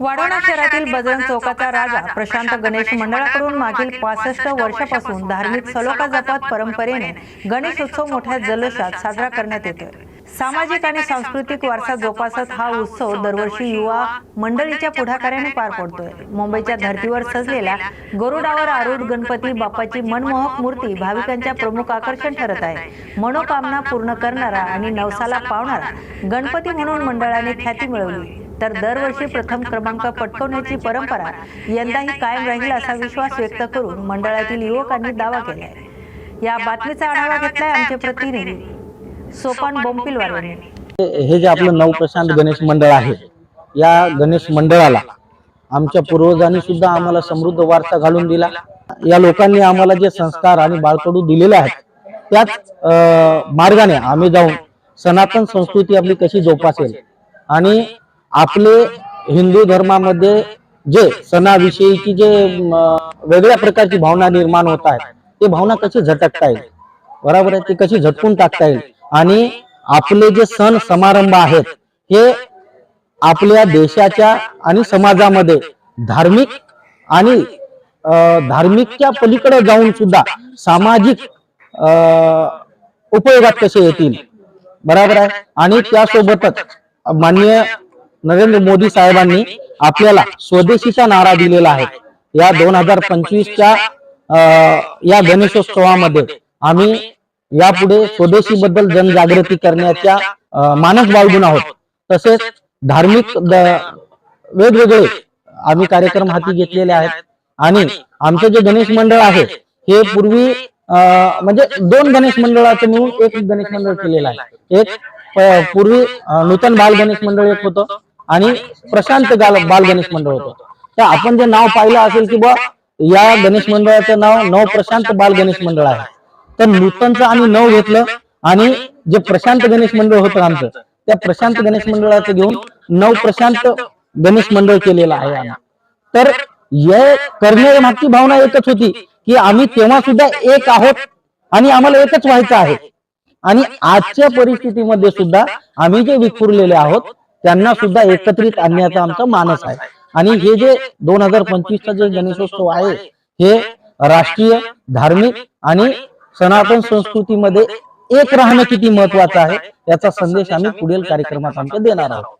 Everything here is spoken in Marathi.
वाढवणा शहरातील बजरंग चौकाचा राजा प्रशांत गणेश मंडळाकडून मागील पासष्ट वर्षापासून धार्मिक सलोखा जपत परंपरेने गणेश उत्सव मोठ्या जल्लोषात साजरा करण्यात येतोय. सामाजिक आणि सांस्कृतिक वारसा जोपासत हा उत्सव दरवर्षी युवा मंडळीच्या पुढाकाराने पार पडतोय. मुंबईच्या धर्तीवर सजलेल्या गरुडावर आरूढ गणपती बाप्पाची मनमोहक मूर्ती भाविकांच्या प्रमुख आकर्षण ठरत आहे. मनोकामना पूर्ण करणारा आणि नवसाला पावणारा गणपती म्हणून मंडळाने ख्याती मिळवली तर दरवर्षी प्रथम क्रमांक पटकवण्याची परंपरा यंदाही कायम राहील असा विश्वास व्यक्त करून मंडळातील युवकांनी दावा केलाय. या बातमीचा आढावा घेतलाय आमचे प्रतिनिधी सोपान बोंपिलवार यांनी हे जे आपलं नवप्रशांत गणेश मंडळ आहे या गणेश मंडळाला आमच्या पूर्वजांनी सुद्धा आम्हाला समृद्ध वारसा घालून दिला. या लोकांनी आम्हाला जे संस्कार आणि बाळकडू दिलेले आहेत त्याच अं, मार्गाने आम्ही जाऊन सनातन संस्कृती आपली कशी जोपासेल? आणि आपले हिंदू धर्मामध्ये जे सणाविषयीची जे वेगळ्या प्रकारची भावना निर्माण होत आहेत ते भावना कशी झटकता येईल? बरोबर आहे? ते कशी झटकून टाकता येईल? आणि आपले जे सण समारंभ आहेत हे आपल्या देशाच्या आणि समाजामध्ये धार्मिक आणि धार्मिकच्या पलीकडे जाऊन सुद्धा सामाजिक अं, उपयोगात कसे येतील? बरोबर आहे? आणि त्यासोबतच माननीय नरेंद्र मोदी साहेबांनी आपल्याला स्वदेशीचा नारा दिलेला आहे. या दोन हजार पंचवीसच्या या गणेशोत्सवामध्ये आम्ही यापुढे स्वदेशी बद्दल जनजागृती करण्याच्या मानस बाळगून आहोत. तसेच धार्मिक वेगवेगळे आम्ही कार्यक्रम हाती घेतलेले आहेत. आणि आमचं जे गणेश मंडळ आहे हे पूर्वी अं, म्हणजे दोन गणेश मंडळाचं मिळून एक गणेश मंडळ केलेलं आहे. एक पूर्वी नूतन बाल गणेश मंडळ एक होतं. आणि प्रशांत गाल बाल गणेश मंडळ होतं. तर आपण जे नाव पाहिलं असेल की बा या गणेश मंडळाचं नाव नव प्रशांत बाल गणेश मंडळ आहे. तर नूतनचं आणि नव घेतलं आणि जे प्रशांत गणेश मंडळ होतं आमचं त्या प्रशांत गणेश मंडळाचं घेऊन नव प्रशांत गणेश मंडळ केलेलं आहे आम्ही. तर हे करण्यामागची भावना एकच होती की आम्ही तेव्हा सुद्धा एक आहोत आणि आम्हाला एकच व्हायचं आहे. आणि आजच्या परिस्थितीमध्ये सुद्धा आम्ही जे विखुरलेले आहोत त्यांना सुद्धा एकत्रित आणण्याचा आमचा मानस आहे. आणि हे जे दोन हजार पंचवीसचा जे गणेशोत्सव आहे हे राष्ट्रीय धार्मिक आणि सनातन संस्कृतीमध्ये एक राहणं किती महत्वाचं आहे याचा संदेश आम्ही पुढील कार्यक्रमात आमच्या देणार आहोत.